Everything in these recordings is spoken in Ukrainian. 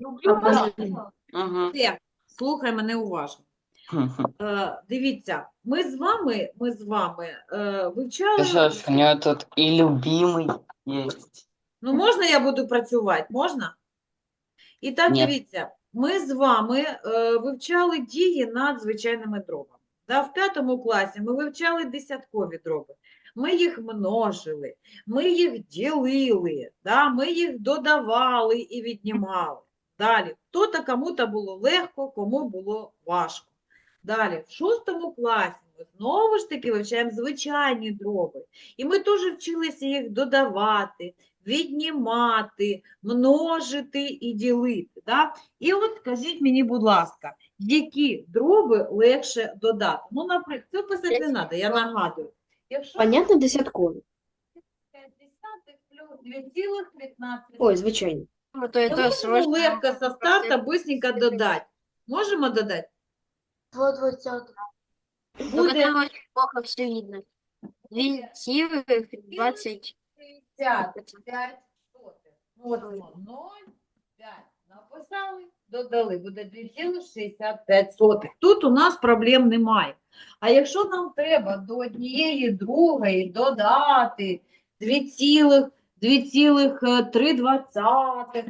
Люблю вас. Угу. Все, слухай мене уважно. Е, дивіться, ми з вами, ми з вами е, вивчали. Сейчас у нее тут и любимый есть. Ну, можна я буду працювати? Можна? І так, Ні. дивіться, ми з вами е, вивчали дії над звичайними дробами. Да, в п'ятому класі ми вивчали десяткові дроби. Ми їх множили, ми їх ділили, да, ми їх додавали і віднімали. Далі, хто-то кому-то було легко, кому було важко. Далі, в шостому класі ми знову ж таки вивчаємо звичайні дроби. І ми теж вчилися їх додавати, віднімати, множити і ділити. Да? І от скажіть мені, будь ласка, які дроби легше додати? Ну, наприклад, це писати не треба, я нагадую. Якщо Понятно, десяткові. 5 десятих плюс 2,15. Ой, звичайно. Ну, то это Можемо срочно. легко со старта быстренько додати. Можемо додати? Два двадцатых. Только Буде там очень плохо все видно. Две силы, двадцать. 55 сотих. От воно, 0,5. Написали, додали, буде 2,65 сотих. Тут у нас проблем немає. А якщо нам треба до однієї другої додати 2,3,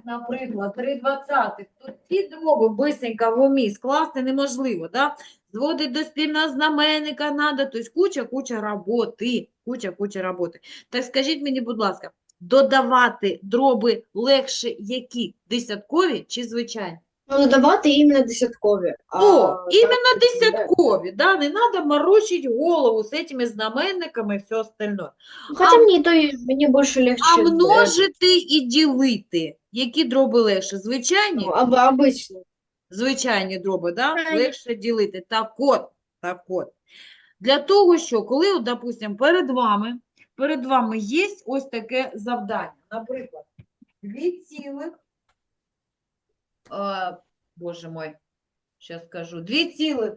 наприклад, 3 двадцятих, то ці дроби бисенька в умі скласти неможливо, да? Зводить до спільного знаменника тобто куча-куча роботи, куча-куча роботи. Так скажіть мені, будь ласка, додавати дроби легше які? Десяткові чи звичайні? Ну, додавати іменно десяткові. А, О, іменно десяткові, да? не треба морочить голову з цими знаменниками і все остальное. Хоча мені то й- мені більше легче. А множити і ділити, які дроби легше? Звичайні? Ну, або обично. звичайні дроби, да? Легше ділити. Так от, так от. Для того, що коли, от, допустим, перед вами, перед вами є ось таке завдання. Наприклад, 2 цілих, е, боже мой, зараз скажу, 2 цілих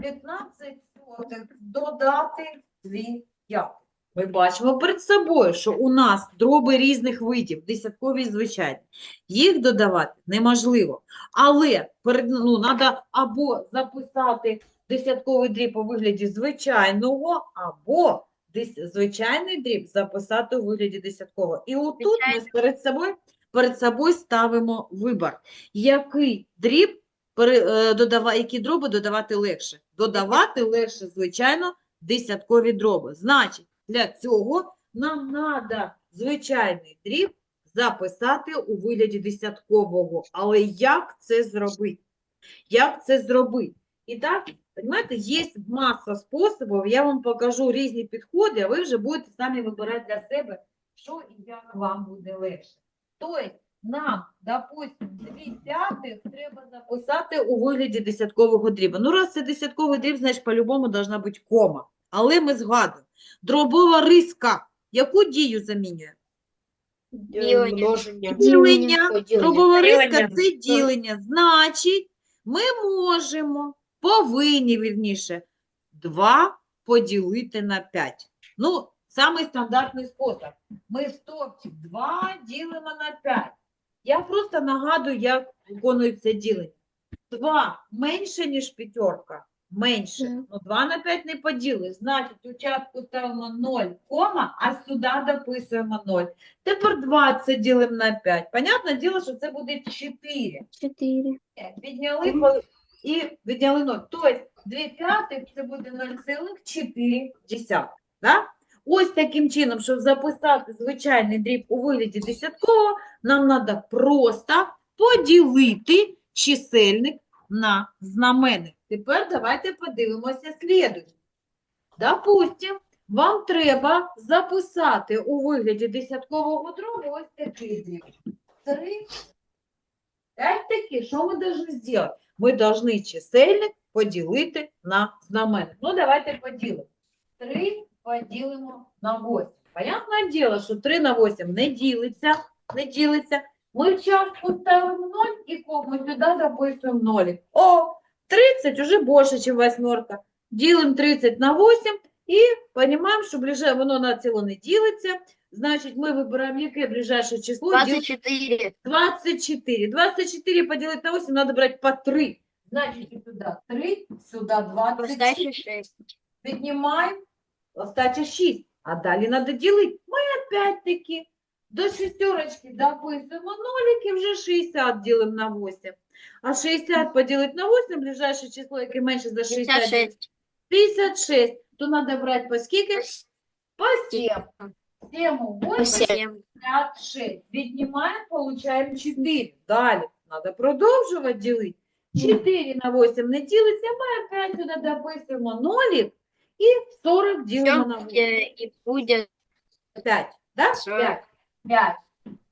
15 сотих додати 2 п'ятих. Ми бачимо перед собою, що у нас дроби різних видів, десяткові і звичайні. Їх додавати неможливо. Але перед, ну, треба або записати десятковий дріб у вигляді звичайного, або дес- звичайний дріб записати у вигляді десяткового. І отут ми перед собою, перед собою ставимо вибір. Який дріб, е, які дроби додавати легше? Додавати легше, звичайно, десяткові дроби. Значить, для цього нам треба звичайний дріб записати у вигляді десяткового. Але як це зробити? Як це зробити? І так, розумієте, є маса способів, я вам покажу різні підходи, а ви вже будете самі вибирати для себе, що і як вам буде легше. Тобто, нам, допустим, 2 п'ятих треба записати у вигляді десяткового дріба. Ну, раз це десятковий дріб, значить, по-любому должна бути кома. Але ми згадуємо, дробова риска, яку дію замінює? Ділення. Ділення. Дробова риска – це ділення. Значить, ми можемо, повинні, вірніше, 2 поділити на 5. Ну, самий стандартний спосіб. Ми стовпчик 2 ділимо на 5. Я просто нагадую, як виконується ділення. 2 менше, ніж п'ятерка. Менше. Мгм. Ну, 2 на 5 не поділиш. Значить, у частку ставимо 0, кома, а сюди дописуємо 0. Тепер 20 ділимо на 5. Понятне діло, що це буде 4. Чотири. Підняли по- і відняли 0. Тобто 2 п'ятих це буде 0,4. Да? Ось таким чином, щоб записати звичайний дріб у вигляді десяткового, нам треба просто поділити чисельник на знаменник. Тепер давайте подивимося слідуюче. Допустим, вам треба записати у вигляді десяткового дробу ось такий дріб. 3, 5 таки, що ми повинні зробити? Ми повинні чисельник поділити на знаменник. Ну, давайте поділимо. 3 поділимо на 8. Понятне діло, що 3 на 8 не ділиться, не ділиться. Ми в частку ставимо 0 і кому сюди записуємо 0. О, 30 уже більше, ніж восьмерка. Ділимо 30 на 8 І розуміємо, що ближе, воно на ціло не ділиться. Значить, ми вибираємо, яке ближайше число. 24. 24. 24 поделить на 8 надо брать по 3. Значит, сюда 3, сюда 20. Остача 6. Піднімаємо, остача 6. А далі треба ділити. Ми опять-таки до шестерочки дописуємо нолики, вже 60 ділимо на 8. А 60 поділити на 8, ближайше число, яке менше за 60, 56. 56. То треба брати по скільки? По 7. 7 у 8. 7. 56. Віднімаємо, получаємо 4. Далі. Треба продовжувати ділити. 4 на 8 не ділиться, ми опять сюди дописуємо нолик і 40 ділимо на 8. И будет 5. Да? 40. 5. 5.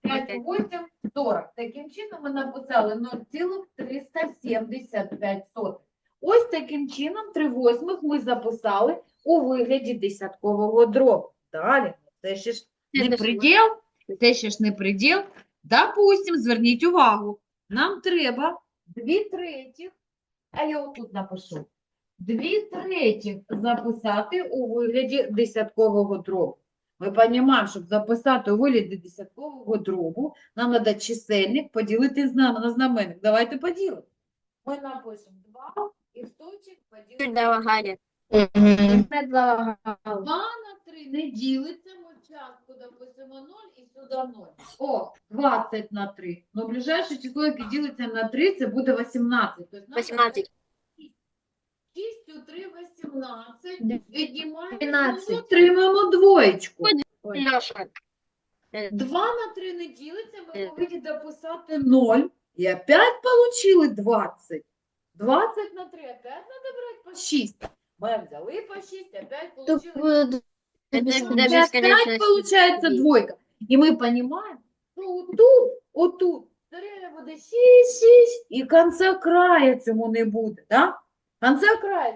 5 8, 40. Таким чином ми написали 0,375. Ось таким чином 3 восьмих ми записали у вигляді десяткового дробу. Далі. Це ще ж не приділ, це ще ж не приділ. Допустим, зверніть увагу, нам треба 2 третіх, а я отут напишу, 2 третіх записати у вигляді десяткового дробу. Ми розуміємо, щоб записати у вигляді десяткового дробу, нам треба чисельник поділити з нами на знаменник. Давайте поділимо. Ми напишемо 2 і стовпчик поділимо. Сюда Галя. Предлагала. 2 на 3 не ділиться, ми частку дописуємо 0 і сюди 0. О, 20 на 3. Ну, ближайше число, яке ділиться на 3, це буде 18. Тобто 18. 6 у 3 18. Віднімаємо, 12. ну, отримаємо двоєчку. Леша. 2 на 3 не ділиться, ми Е. повинні дописати 0. І опять получили 20. 20 на 3 опять треба брати по 6. Ми взяли по 6, опять Тут получили до Опять бесконечности. получается двойка. И мы понимаем, что вот тут, вот тут, все буде 6, 6, і конца края цьому не буде, да?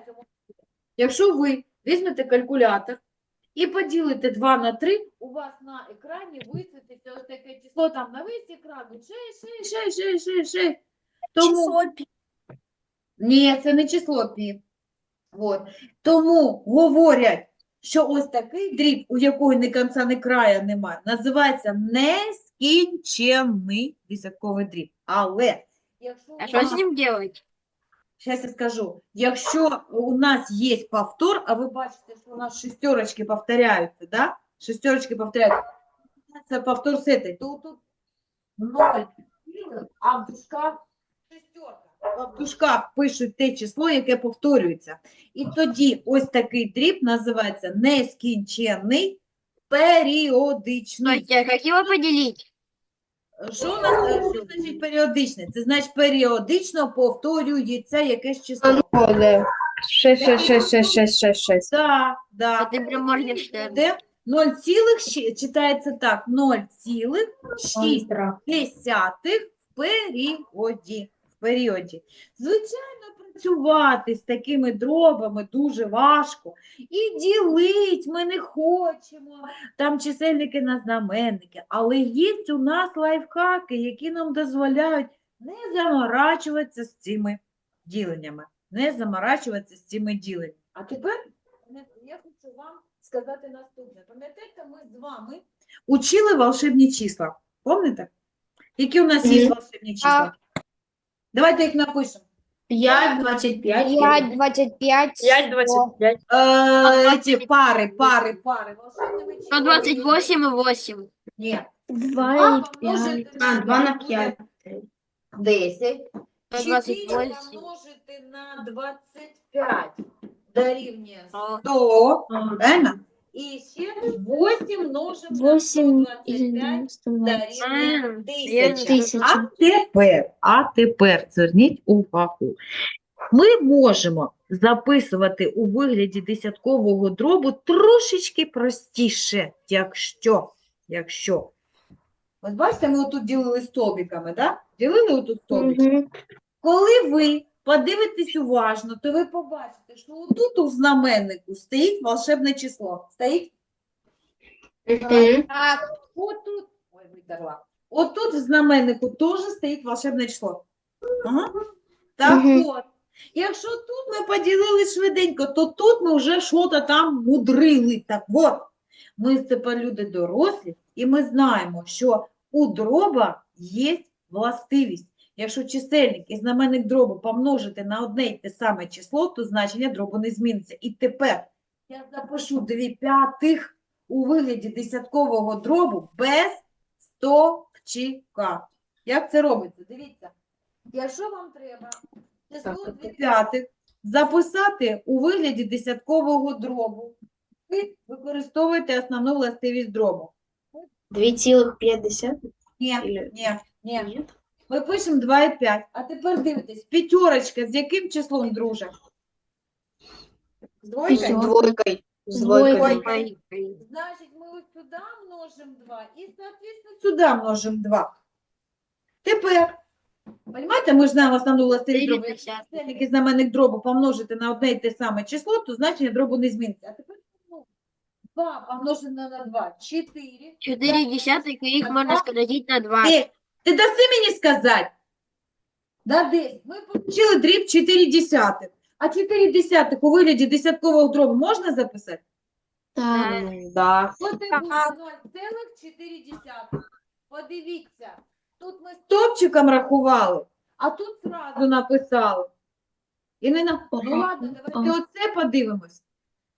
Цьому. Якщо ви візьмете калькулятор і поділите 2 на 3, у вас на екрані висвітиться ось таке число, там на весь екран 6, 6, 6, 6, 6, 6. Тому... Ні, це не число пі. От. Тому говорять, що ось такий дріб, у якого ні кінця, ні края немає, називається нескінченний десятковий дріб. Але, якщо А с нас- ним делать? Щас я скажу. Якщо у нас є повтор, а ви бачите, що у нас шестерочки повторяються, да? Шестерочки повторяються. Це повтор з этой. То тут ноль, а в дужках шестерка. А в дужках пишуть те число, яке повторюється. І тоді ось такий дріб називається нескінченний періодичний. Стойте, а как его поделить? Що у нас е, що значить періодичне? Це значить періодично повторюється якесь число. Шесть, шесть, шесть, шесть, шесть, шесть, шесть. Да, да. Это прям Моргенштерн. Де 0, щи- читається так, 0,6 десятих в періоді. В періоді. Звичайно, працювати з такими дробами дуже важко. І ділить ми не хочемо, там чисельники на знаменники. Але є у нас лайфхаки, які нам дозволяють не заморачуватися з цими діленнями. Не заморачуватися з цими діленнями. А тепер я хочу вам сказати наступне. Пам'ятаєте, ми з вами учили волшебні числа. Пам'ятаєте? Які у нас є волшебні числа? Давайте їх напишемо. 5, 25. Пять, двадцать пять. 5, 25. Е, ці пари, пари, пари. Волшебними числами 128 и 8. Ні. Два Два и пять. помножити А, 2 на 5. 10. 4 128. помножити на 25 дорівнює 100. Правильно? І ще 8 множимо на Восемь 125 и дорівнює М, 1000. Тисяча. А тепер, а тепер зверніть увагу. Ми можемо записувати у вигляді десяткового дробу трошечки простіше, якщо, якщо. Ось бачите, ми отут ділили стовбиками, да? Ділили отут стовбики. Мгм. Коли ви подивитесь уважно, то ви побачите, що отут у знаменнику стоїть волшебне число. Стоїть? Так, отут, ой, видерла. Отут в знаменнику теж стоїть волшебне число. Ага. Так Мгм. от, Якщо тут ми поділили швиденько, то тут ми вже щось там мудрили. Так от, ми тепер люди дорослі, і ми знаємо, що у дроба є властивість. Якщо чисельник і знаменник дробу помножити на одне й те саме число, то значення дробу не зміниться. І тепер я запишу 2 п'ятих у вигляді десяткового дробу без стовпчика. Як це робиться? Дивіться. Якщо вам треба число 2 п'ятих записати у вигляді десяткового дробу, ви використовуєте основну властивість дробу. 2,5. Ні, ні, ні. Ми пишемо 2,5. А тепер дивитесь, п'ятерочка з яким числом друже? З двойкою? Двойкой. З двойкой. Значить, ми ось сюди множимо 2 і, соответственно, сюди множимо 2. Тепер, понимаете, ми ж знаємо основну властивість дробу. Якщо десятих. чисельник і знаменник дробу помножити на одне і те саме число, то значення дробу не зміниться. А тепер ну, 2 помножено на 2 – 4. Четыре десятых, и их можно скоротить на два. Ти, ти даси мені сказати? Дади. Ми отримали дріб 4 десятих. А 4 десятих у вигляді десяткового дробу можна записати? Так. Да. От і буде 0,4. Подивіться, тут ми стопчиком рахували, а тут зразу написали. І не на... Ну ладно, давайте оце подивимось.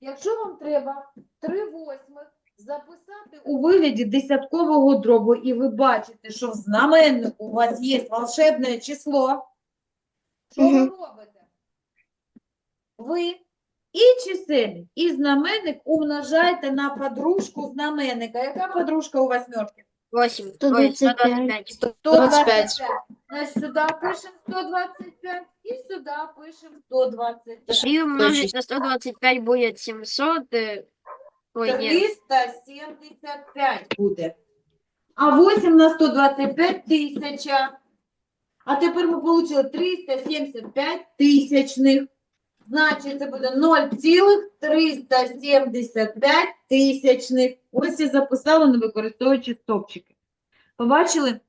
Якщо вам треба 3 восьмих записати у вигляді десяткового дробу, і ви бачите, що в знаменнику у вас є волшебне число, що ви робите? Ви і чисельник, і знаменник умножаєте на подружку знаменника. Яка подружка у восьмерки? Восемь. 125. 125. 125. Значить, сюди пишемо 125 і сюди пишемо 125. Три умножить на 125 будет 700. Э, Ой, нет. 375 буде. А 8 на 125 тисяча. А тепер ми отримали 375 тисячних. Значить, це буде 0,375 тисячних. Ось я записала, не використовуючи стопчики. Побачили?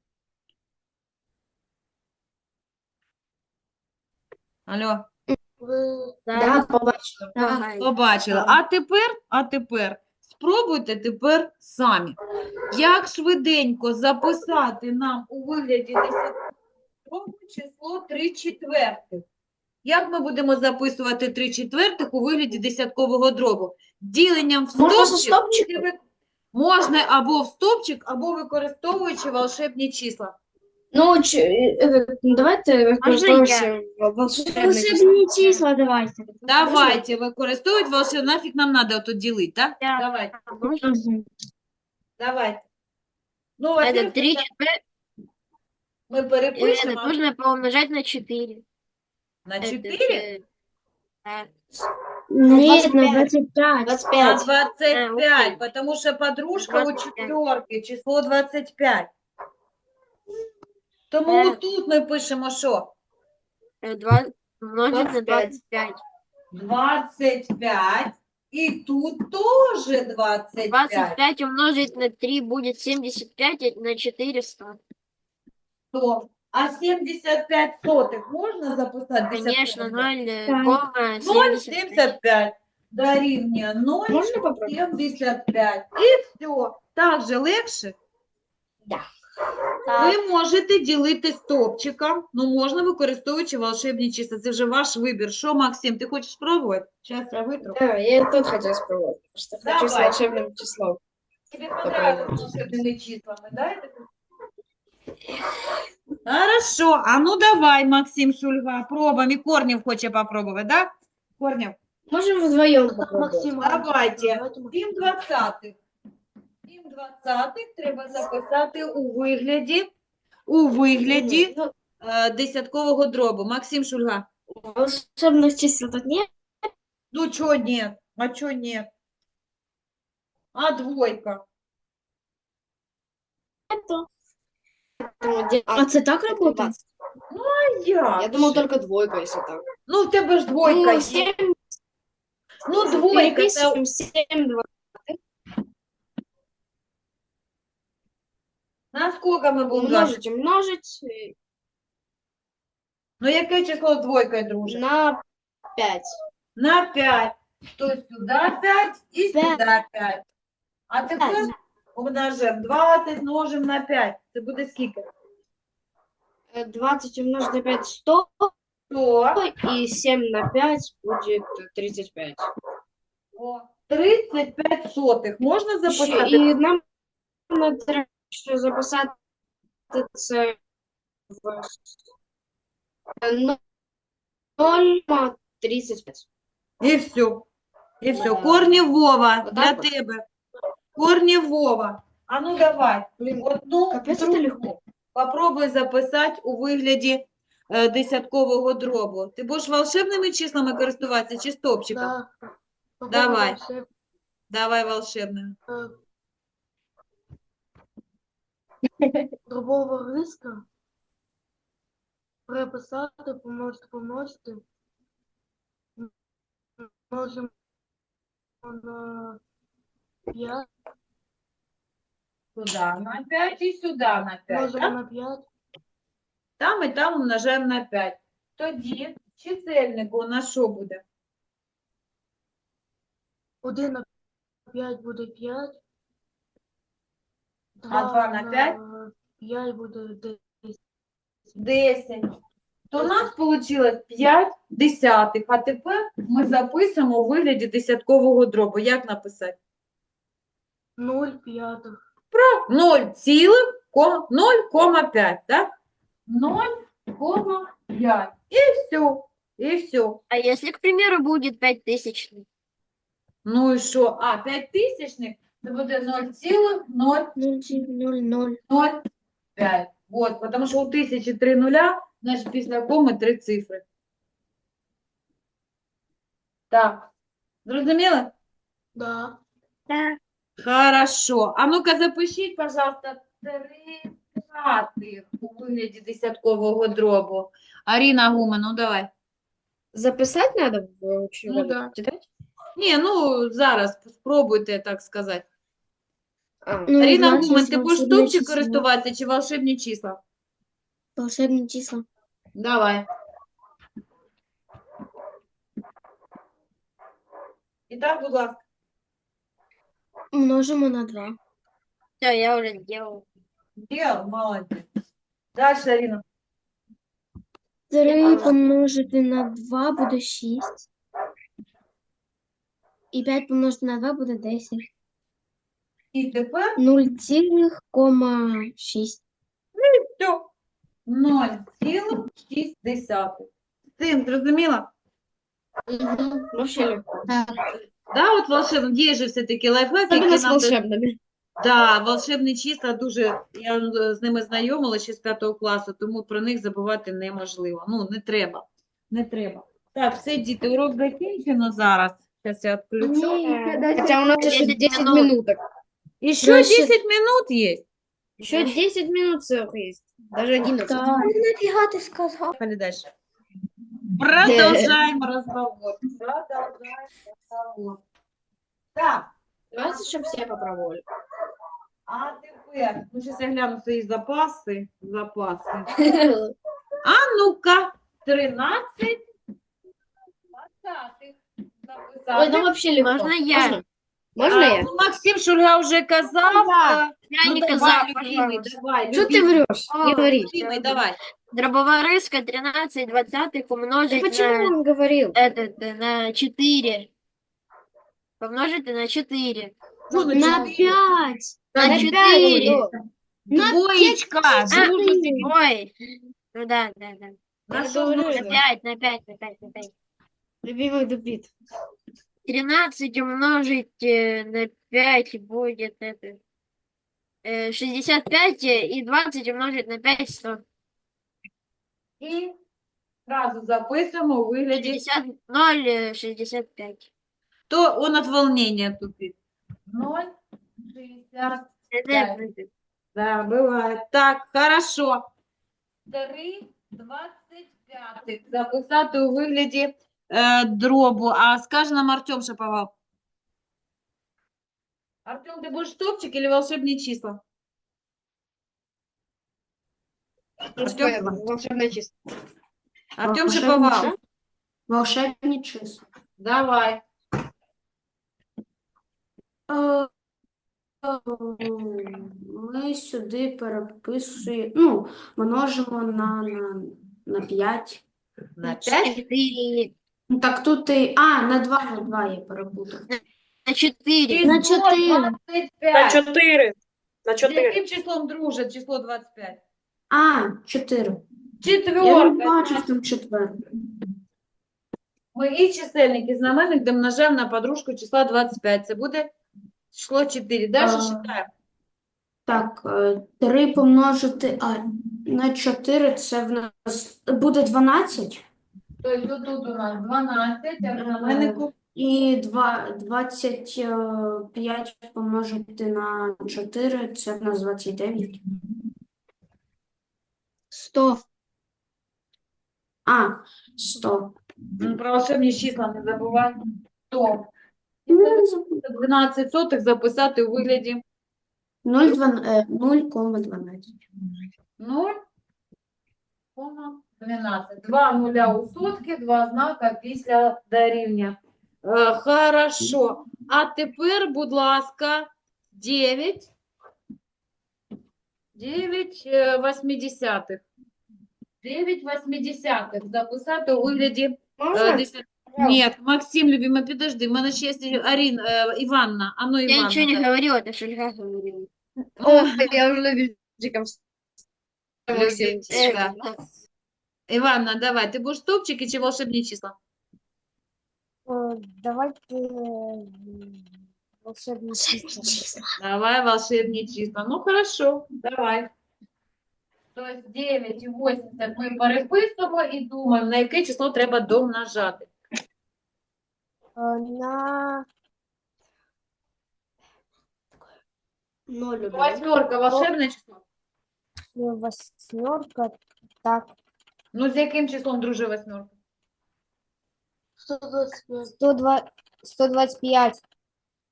Алло. Да, побачила. Ага. Побачила. А тепер, а тепер спробуйте тепер самі. Як швиденько записати нам у вигляді десяткового число 3 четвертих? Як ми будемо записувати 3 четвертих у вигляді десяткового дробу? Діленням в ви- можна або в стовпчик, або використовуючи волшебні числа. Ну, ч- э, давайте використовуємо волшебні Волшебные числа давайте. Давайте використовувати волшебні. Нафіг нам треба тут ділити, так? Я- Давайте, Мгм. давайте. Ну, Это во-первых, 3 четвертых. ми перепишемо Это нужно поумножать на 4. на 4. Нет, на 25. На 25. 25, потому что подружка у 25. четверки, число 25. Тому Так. тут ми пишемо що? 2 умножить на 25. 25. 25. І тут теж 25. 25 умножить на 3 будет 75, и на 400. То. А 75 сотих можна записати? Конечно, десятковим? 0, э, Так. кома 75. 0,75 дорівнює Можна попробувати? 0,75. І все. Так же легше? Ви можете ділити стопчиком, ну можна використовуючи волшебні числа. Це вже ваш вибір. Що, Максим, ти хочеш спробувати? Зараз я витру. Да, я тут хотела спробовать, потому что хочу с Давай. волшебным числом. Тобі понравилось волшебними числами, да? это? Хорошо, а ну давай, Максим Шульга, пробуємо. І Корнів хоче попробувати, да? Корнів, Можем вдвоем попробовать. давайте. 7 двадцятих. 7 двадцятих треба записати у вигляді, у вигляді Ну, е, десяткового дробу. Максим Шульга. волшебных чисел тут нет. Ну, чё нет? А чё нет? А двойка? А це так работает? А як Я думал же? только двойка, если так. Ну, в тебе ж двойка Ну, є. 7, Ну, двойка, це переписываем 7, 2. на сколько ми будемо? брати? Умножить, умножить. и Ну, яке число з двойкою, друже? На 5. На 5. То сюди 5 і сюди 5. А тепер умножимо 20 множимо на 5. Це буде скільки? 20 умножить на 5 100, 100. и 7 на 5 будет 35. О, 35 сотих. Можна Ще- записати? І нам треба ще записати це в 0,35. І все. І все. Корнєвова для Отак от? тебе. Корнєвова. А ну давай. Блін, Одну капець це другу легко. Попробуй записати у вигляді е, десяткового дробу. Ти будеш волшебними числами користуватися чи стопчиком? Да. Давай. Все. Давай волшебними. Дробова риска. Переписати, помножити, помножити. Можемо на 5, Сюди на 5 і сюди на 5. можемо на 5. Там і там умножаємо на 5. Тоді чисельнику у нас що буде? 1 на 5 буде 5. А два на п'ять? 5 буде 10. 10. То у нас вийшло 5 десятих, а тепер ми записуємо у вигляді десяткового дробу. Як написати? 0 п'ятих. 0,5, так? 0,5. І все. І все. А если, к примеру, будет 5000? Ну і що? А, 5 тисячних, це буде 0,005. 0,00. Вот, тому що у тисячі три нуля, значить після коми три цифри. Так. Зрозуміли? Да. Да. Хорошо. А ну-ка запишіть, пожалуйста, три п'ятих у вигляді десяткового дробу. Аріна Гума, ну давай. Записать надо? Ну да. Читать? Ні, ну зараз спробуйте так сказати. А, Ну, Аріна значить, Гумен, ти будеш волшебне стовпчик число. користуватися чи волшебні числа? Волшебні числа. Давай. І так, будь ласка. Множимо на 2. Все, я уже сделал. Діл, молодець. Дальше, Аріна. 3 помножити на 2 буде 6. І 5 помножити на 2 буде 10. І тепер 0,6. все. 0,6. Цим, зрозуміла? Вообще. Да, от волшебно, є же все-таки лайфхак, який нам... дає- волшебными. Да, волшебні числа дуже, я е, з ними знайомила ще з п'ятого класу, тому про них забувати неможливо. Ну, не треба, не треба. Так, все, діти, урок закінчено зараз. Зараз я відключу. Хотя у нас еще 10 10 минут. минуток. І ще Краще- 10 минут є. Еще 10 минут целых есть. Даже 11. Так. Нафига ты сказал? Поехали дальше. Продолжаем разговор. Продолжаем разговор. Так, Давайте, чтобы все попробовали. а тепер, ну, зараз я гляну свої запаси. Запаси. А ну-ка, 13 двадцятих Ой, записати. ну вообще легко. Можно я? Можно? Можно А, я? Ну, Максим Шульга вже казав. Да. Я ну, не любимий, пожалуйста. давай, Что ты любимий, врешь? Не говори. любимий, давай. Дробовая рыска 13 двадцатых умножить Почему на, он говорил? этот, на 4. Помножить на 4. Що, ну, На? 5. На На 4. пять. Двоєчка, друже ти. Ой. Ну да, да, да. На Я що говорю, множити? На 5, на 5, на 5, на 5. Любимый дубит. 13 умножить э, на 5 будет это, э, 65 э, и 20 умножить на 5 100. І одразу записуємо у вигляді 60, 0, э, 65. То он от волнения тупит. 0,60. Это, Да, бывает. Так, хорошо. 3,25. Записати у вигляді е, дробу. А скаже нам Артем Шаповал. Артем, ти будеш стопчик или волшебні числа? Ну, Артём? понятно, волшебное число. Артем Волшебні Шиповал, числа. Волшебні числа. давай. Е, е, Ми сюди переписуємо, ну, множимо на, на, на 5. На 5? 4, Ну, так тут і... А, на 2, на 2 я перепутав. на 4, На чотири. 25. На 4. На З 4. яким числом дружить число 25? А, 4. Я не Четверка. бачив там четвер. Ми і чисельник, і знаменник домножаємо на подружку числа 25. Це буде число 4. Далі А. читаємо. Так, 3 помножити а, на 4 це в нас буде 12. Тобто тут у нас 12, а в знаменнику І два- 25 помножити на 4 це в нас 29. Сто. А, 100. м, про волшебні числа не забувай. То Ну, забула. 12 сотих записати у вигляді 0,12. 0, 12. Два нуля у сотки, два знака після дорівня. Е, Хорошо. А тепер, будь ласка, 9. 9 е, восьмидесятих. 9 восьмидесятих записати у вигляді е, Можно? десят- Ні, Максим, любимый, подожди, в мене ще є Арін, е, Іванна, а ну я Іванна. ничего не давай. говорила, это Шульга говорила. О, я уже любительчиком Любительчика. Э, да. Иванна, давай, ты будешь стопчики чи волшебные числа? Давайте волшебные числа. Давай волшебные числа. Ну, хорошо, давай. То есть 9 і 80 ми переписуємо і думаємо, на яке число треба домножати. На Ноль. Восьмерка, волшебне число? восьмерка. Так, Ну, з яким числом друже восьмерка? 102, 125.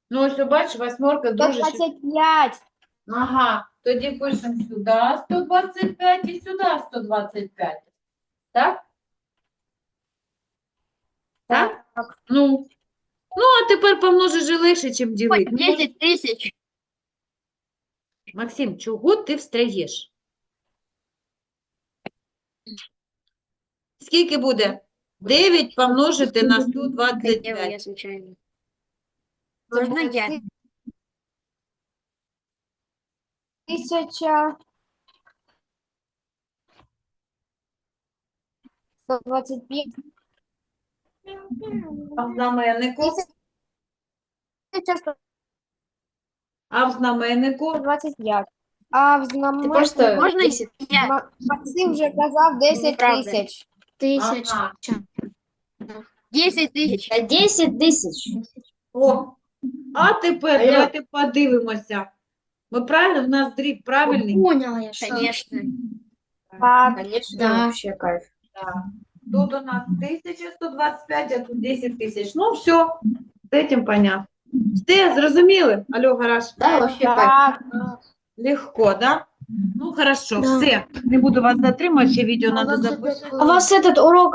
Ну, ось, бачиш, восьмерка друже. ще- 125. Ага, тоді пишемо сюди 125 і сюди 125. Так? Так? Ну, ну, а тепер помножи же легше, чим ділити. Ну, 10 тысяч. Максим, чого ти встряєш? Скільки буде? 9 помножити на Хотела 125. я случайно. Можно я? Тысяча. 125. А в знаменнику? А в знаменнику? 125. А в знаменнику Можно я? Максим вже казав 10 Неправда. тисяч. Ага. 10 тысяч. 10 тисяч. О, а тепер давайте подивимося. Ми правильно, в нас дріб правильний? Поняла я, що. Конечно. Так, Да. вообще кайф. Так. Тут у нас 1125, а тут 10 тисяч. Ну, все, з цим понятно. Все, зрозуміли? Алло, гараж? Так, Легко, да? Ну, хорошо, Да. все. Не буду вас затримувати, ще відео треба записати. у вас этот урок